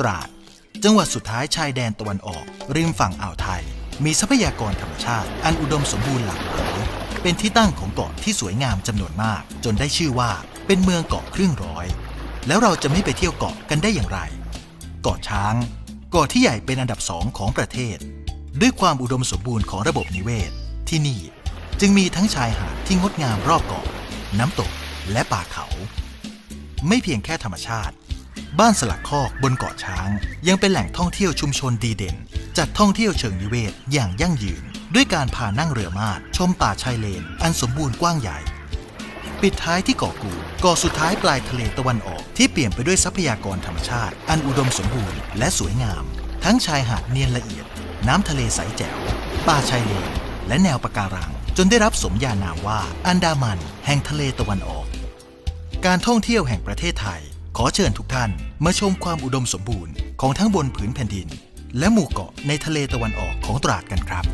ตราด จังหวัดสุดท้ายชายแดนตะวันออก ริมฝั่งอ่าวไทย มีทรัพยากรธรรมชาติ อันอุดมสมบูรณ์หลากหลายเป็นที่ตั้งของเกาะที่สวยงามจำนวนมาก จนได้ชื่อว่าเป็นเมืองเกาะครึ่งร้อย แล้วเราจะไม่ไปเที่ยวเกาะกันได้อย่างไร เกาะช้าง เกาะที่ใหญ่เป็นอันดับสองของประเทศ ด้วยความอุดมสมบูรณ์ของระบบนิเวศ ที่นี่จึงมีทั้งชายหาดที่งดงามรอบเกาะ น้ำตกและป่าเขา ไม่เพียงแค่ธรรมชาติ บ้านสลักคอกบนเกาะช้าง ยังเป็นแหล่งท่องเที่ยวชุมชนดีเด่น จัดท่องเที่ยวเชิงนิเวศอย่างยั่งยืน ด้วยการพานั่งเรือมาดชมป่าชายเลน อันสมบูรณ์กว้างใหญ่ ปิดท้ายที่เกาะกูดเกาะสุดท้ายปลายทะเลตะวันออกที่เปลี่ยนไปด้วยทรัพยากรธรรมชาติ อันอุดมสมบูรณ์และสวยงาม ทั้งชายหาดเนียนละเอียด น้ำทะเลใสแจ๋วป่าชายเลน และแนวปะการัง จนได้รับสมญานามว่าอันดามัน แห่งทะเลตะวันออก การท่องเที่ยวแห่งประเทศไทย ขอเชิญทุกท่านมาชมความอุดมสมบูรณ์ของทั้งบนผืนแผ่นดิน และหมู่เกาะในทะเลตะวันออกของตราดกันครับ